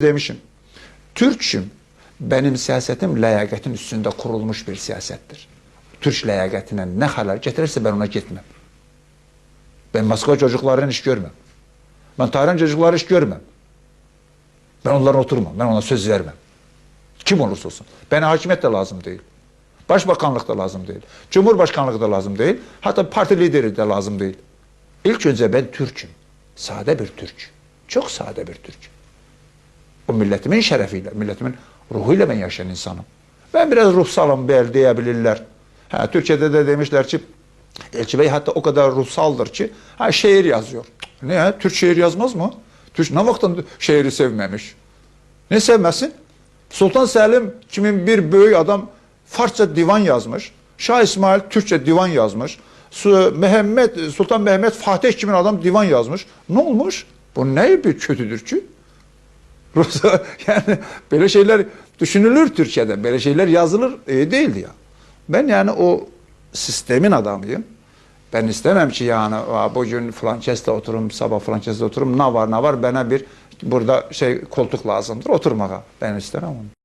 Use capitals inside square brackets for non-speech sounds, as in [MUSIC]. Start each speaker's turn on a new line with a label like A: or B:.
A: demişim. Türkçüm. Benim siyasetim ləyaqətin üstündə kurulmuş bir siyasettir. Türk ləyaqətinə nə xələl getirirse ben ona gitmem. Ben Moskva çocuklarının iş görmem. Ben Tahran çocukları iş görmem. Ben onlara oturmam. Ben ona söz vermem. Kim olursa olsun. Bana hakimiyet de lazım değil. Başbakanlık da lazım değil. Cumhurbaşkanlığı da lazım değil. Hatta parti lideri de lazım değil. İlk önce ben Türk'üm. Sade bir Türk. Çok sade bir Türk. O milletimin şerefiyle, milletimin ruhuyla ben yaşayan insanım. Ben biraz ruhsalım bel diyebilirler. Ha, Türkçe'de de demişler ki Elçi Bey hatta o kadar ruhsaldır ki ha, şiir yazıyor. Ne ya? Türk şiir yazmaz mı? Türk ne vaktin şiiri sevmemiş? Ne sevmesin? Sultan Selim kimin bir büyük adam Farsça divan yazmış. Şah İsmail Türkçe divan yazmış. Mehmet Sultan Mehmet Fatih kimin adam divan yazmış. Ne olmuş? Bu ne bir kötüdür ki? Rus [LAUGHS] yani böyle şeyler düşünülür Türkiye'de. Böyle şeyler yazılır iyi değildi ya. Ben yani o sistemin adamıyım. Ben istemem ki yani "Aa, bugün falan keste oturum, sabah falan keste oturum. Ne var ne var bana bir burada şey koltuk lazımdır oturmaya. Ben istemem onu.